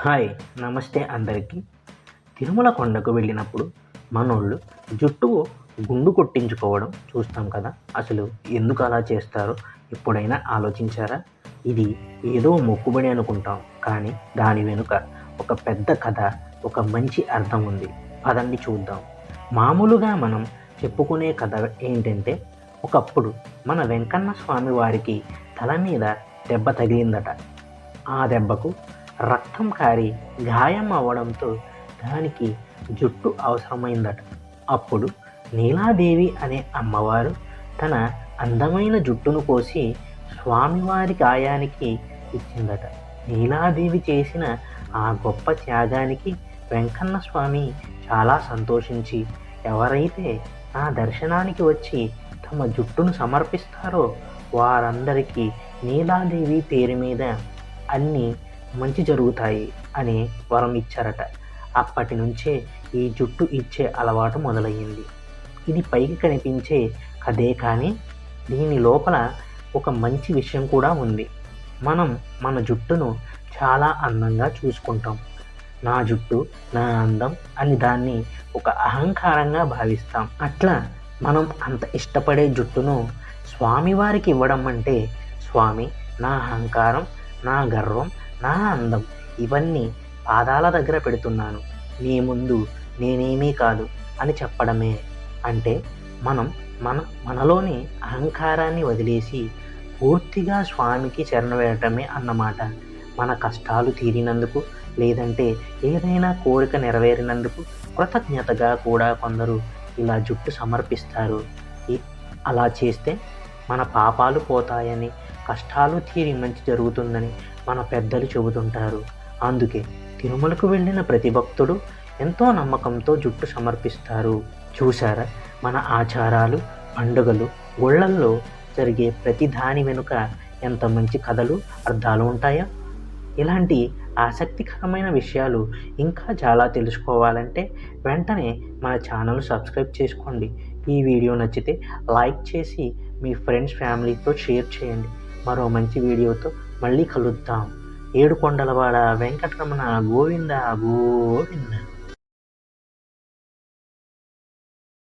Hi నమస్తే అందరికీ. తిరుమల కొండకు వెళ్ళినప్పుడు మనోళ్ళు జుట్టు గుండు కొట్టించుకోవడం చూస్తాం కదా. అసలు ఎందుకు అలా చేస్తారో? ఎప్పుడైనా ఆలోచించారా? ఇది ఏదో మొక్కుబడి అనుకుంటాం కానీ దాని వెనుక ఒక పెద్ద కథ ఒక మంచి అర్థం ఉంది. అదండి చూద్దాం. మామూలుగా మనం చెప్పుకునే కథ ఏంటంటే ఒకప్పుడు మన వెంకన్న స్వామి వారికి తల మీద దెబ్బ తగిలిందట. ఆ దెబ్బకు రక్తం కారి గాయం అవ్వడంతో దానికి జుట్టు అవసరమైందట. అప్పుడు నీలాదేవి అనే అమ్మవారు తన అందమైన జుట్టును కోసి స్వామివారి గాయానికి ఇచ్చిందట. నీలాదేవి చేసిన ఆ గొప్ప త్యాగానికి వెంకన్న స్వామి చాలా సంతోషించి ఎవరైతే నా దర్శనానికి వచ్చి తమ జుట్టును సమర్పిస్తారో వారందరికీ నీలాదేవి పేరు మీద అన్నీ మంచి జరుగుతాయి అని వరం ఇచ్చారట. అప్పటి నుంచే ఈ జుట్టు ఇచ్చే అలవాటు మొదలయ్యింది. ఇది పైకి కనిపించే కథే కానీ దీని లోపల ఒక మంచి విషయం కూడా ఉంది. మనం మన జుట్టును చాలా అందంగా చూసుకుంటాం. నా జుట్టు నా అందం అని దాన్ని ఒక అహంకారంగా భావిస్తాం. అట్లా మనం అంత ఇష్టపడే జుట్టును స్వామివారికి ఇవ్వడం అంటే స్వామి నా అహంకారం నా గర్వం నా అందం ఇవన్నీ పాదాల దగ్గర పెడుతున్నాను. నీ ముందు నేనేమీ కాదు అని చెప్పడమే. అంటే మనం మన మనలోని అహంకారాన్ని వదిలేసి పూర్తిగా స్వామికి చరణ వేయటమే అన్నమాట. మన కష్టాలు తీరినందుకు లేదంటే ఏదైనా కోరిక నెరవేరినందుకు కృతజ్ఞతగా కూడా కొందరు ఇలా జుట్టు సమర్పిస్తారు. అలా చేస్తే మన పాపాలు పోతాయని కష్టాలు తీరి మంచి జరుగుతుందని మన పెద్దలు చెబుతుంటారు. అందుకే తిరుమలకు వెళ్ళిన ప్రతి భక్తుడు ఎంతో నమ్మకంతో జుట్టు సమర్పిస్తారు. చూసారా మన ఆచారాలు పండుగలు గుళ్ళల్లో జరిగే ప్రతి దాని వెనుక ఎంత మంచి కథలు అర్థాలు ఉంటాయా? ఇలాంటి ఆసక్తికరమైన విషయాలు ఇంకా చాలా తెలుసుకోవాలంటే వెంటనే మన ఛానల్ సబ్స్క్రైబ్ చేసుకోండి. ఈ వీడియో నచ్చితే లైక్ చేసి మీ ఫ్రెండ్స్ ఫ్యామిలీతో షేర్ చేయండి. మరో మంచి వీడియోతో మళ్ళీ కలుద్దాం. ఏడుకొండలవాడ వెంకటరమణ గోవింద గోవింద.